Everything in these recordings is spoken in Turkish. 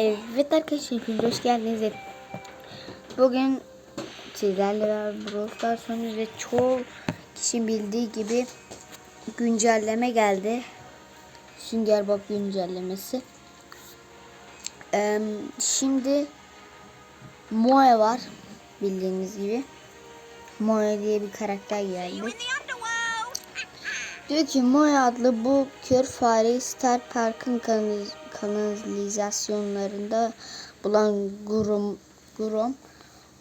Evet arkadaşlar hepiniz hoş geldiniz. Bugün sizlerle beraber Brawl Stars ve çoğu kişi bildiği gibi güncelleme geldi. Sünger Bob güncellemesi. Şimdi Moe var bildiğiniz gibi. Moe diye bir karakter geldi. Diyor ki Moe adlı bu kör fareyi Star Park'ın kanaliz- kanalizasyonlarında bulan Grom, Grom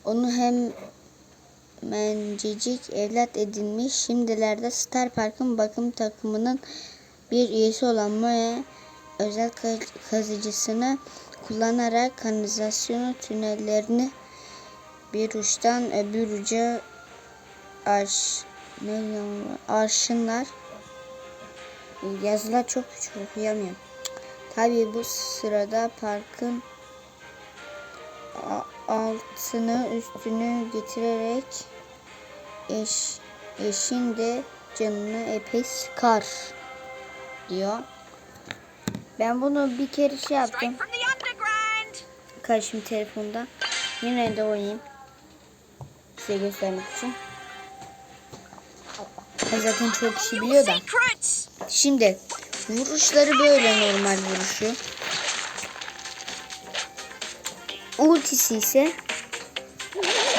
onu hem mencecik evlat edinmiş. Şimdilerde Star Park'ın bakım takımının bir üyesi olan Moe özel ka- kazıcısını kullanarak kanalizasyon tünellerini bir uçtan öbür uca arş, ne arşınlar Yazılar çok küçük okuyamıyorum. Tabii bu sırada parkın altını üstünü getirerek eş, eşin de canını epey sıkar diyor. Ben bunu bir kere şey yaptım. Karşım telefonda. Yine de oynayayım. Size göstermek için. Zaten çok kişi biliyor da. Şimdi vuruşları böyle normal vuruşu. Ultisi ise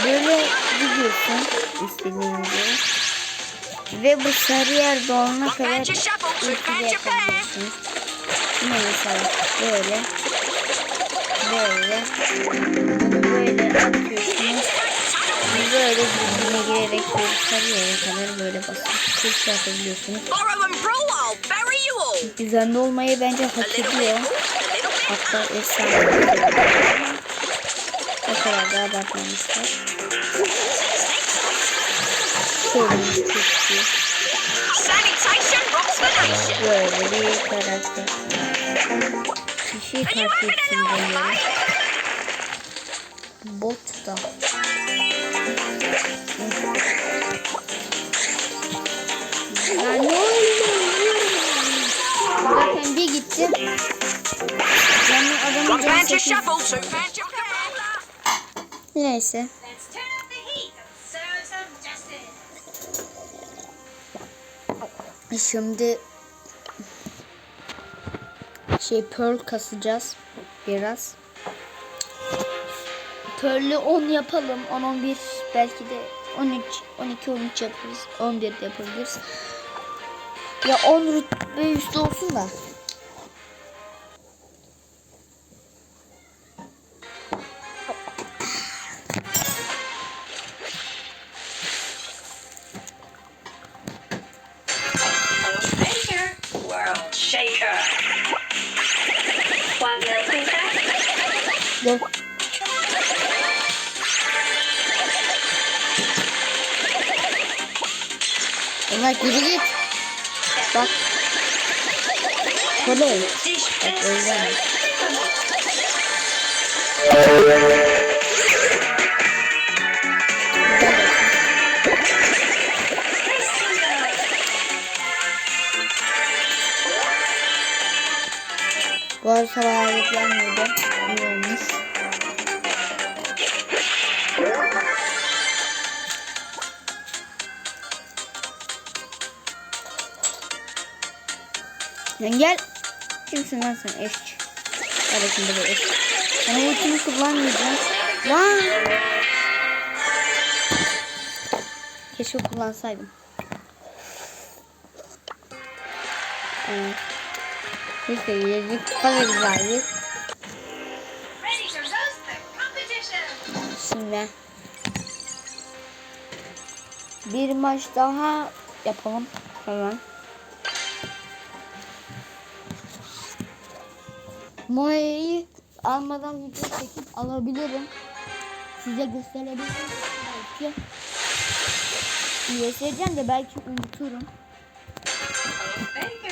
böyle gidiyorsun istediğin gibi. Ve bu sarı yer dolana kadar Bence shuffle, ulti de bence fair. yapabiliyorsunuz. Yine mesela böyle böyle böyle atıyorsunuz. Böyle birbirine girerek böyle sarı yere kadar böyle basıp yapabiliyorsunuz. I'll bury you all. Düzenli olmayı bence hak ediyor. Hatta efsane. O kadar da abartmamışlar. The nation. Böyle bir karakter. Kişi takip mate? Bot da. Ya ne? Zaten bir gittim. Yani adamın canı commander. Neyse. Şimdi şey pearl kasacağız biraz. Pearl'ü 10 yapalım. 10 11 belki de 13 12 13 yaparız. 11 de yapabiliriz. Ya 10 rütbe üstü olsun da. World shaker. One little Ömer geri git. Bak. Kolay. Dish Bak öyle mi? Güzel bakın. Bu arada sabah reklamıydı. İyi olmuş. Lan gel. Kimsin lan sen eşç? Hadi şimdi bu eşç. Sana ultimi kullanmayacağım. Lan. Keşke kullansaydım. Evet. Neyse yedik. The competition. Şimdi bir maç daha yapalım hemen. Moe'yi almadan video çekip alabilirim. Size gösterebilirim belki. Göstereceğim de belki unuturum.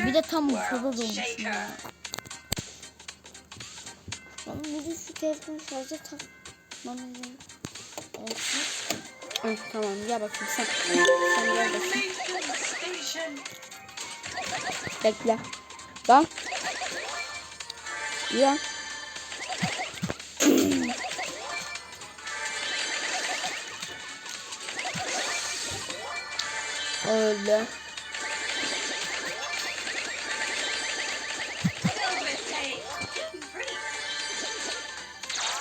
Bir de tam ortada dolmuş. shaker. ya. Bir de şu telefonu şarja takmam lazım. Evet. Ay, tamam gel bakayım sen. Sen gel bakayım. Bekle. Bak. Ya. Öyle.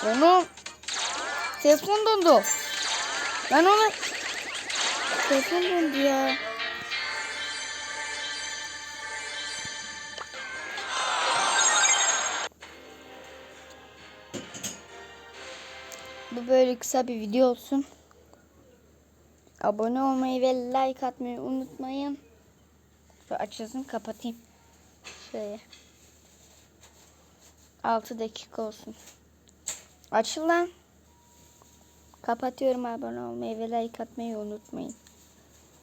Onu telefon dondu. Ben onu telefon dondu ya. Bu böyle kısa bir video olsun. Abone olmayı ve like atmayı unutmayın. Şöyle açılsın kapatayım. Şöyle. 6 dakika olsun. Açıl lan. Kapatıyorum abone olmayı ve like atmayı unutmayın.